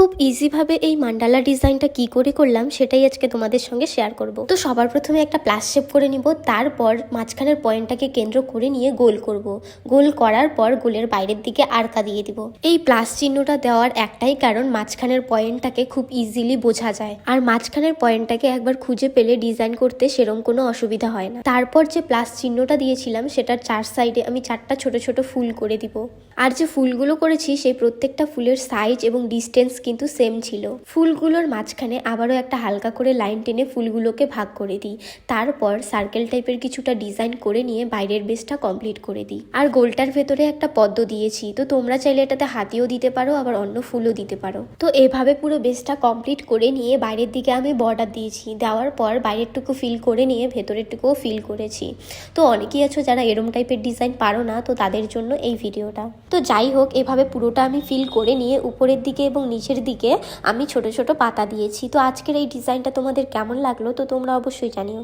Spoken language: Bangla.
খুব ইজিভাবে এই মান্ডালা ডিজাইনটা কি করে করলাম সেটাই আজকে তোমাদের সঙ্গে শেয়ার করব। তো সবার প্রথমে একটা প্লাস শেপ করে নিব, তারপর মাঝখানের পয়েন্টটাকে কেন্দ্র করে নিয়ে গোল করব। গোল করার পর গোলের বাইরের দিকে আরকা দিয়ে দিব। এই প্লাস চিহ্নটা দেওয়ার একটাই কারণ মাঝখানের পয়েন্টটাকে খুব ইজিলি বোঝা যায়। আর মাঝখানের পয়েন্টটাকে একবার খুঁজে পেলে ডিজাইন করতে সেরম কোনো অসুবিধা হয় না। তারপর যে প্লাস চিহ্নটা দিয়েছিলাম সেটার চার সাইডে আমি চারটা ছোট ছোট ফুল করে দিব। আর যে ফুলগুলো করেছি, সেই প্রত্যেকটা ফুলের সাইজ এবং ডিস্টেন্স কিন্তু সেম ছিল। ফুলগুলোর মাঝখানে আবারও একটা হালকা করে লাইন টেনে ফুলগুলোকে ভাগ করে দিই। তারপর সার্কেল টাইপের কিছুটা ডিজাইন করে নিয়ে বাইরের বেসটা কমপ্লিট করে দিই। আর গোলটার ভেতরে একটা পদ্ম দিয়েছি। তো তোমরা চাইলে এটাতে হাতিও দিতে পারো, আবার অন্য ফুলও দিতে পারো। তো এভাবে পুরো বেসটা কমপ্লিট করে নিয়ে বাইরের দিকে আমি বর্ডার দিয়েছি। দেওয়ার পর বাইরেরটুকু ফিল করে নিয়ে ভেতরেরটুকুও ফিল করেছি। তো অনেকেই আছো যারা এরম টাইপের ডিজাইন পারো না, তো তাদের জন্য এই ভিডিওটা তো যাই হোক, এভাবে পুরোটা আমি ফিল করে নিয়ে উপরের দিকে এবং নিচের দিকে আমি ছোট ছোট পাতা দিয়েছি। তো আজকের এই ডিজাইনটা তোমাদের কেমন লাগল? তো তোমরা অবশ্যই জানিও।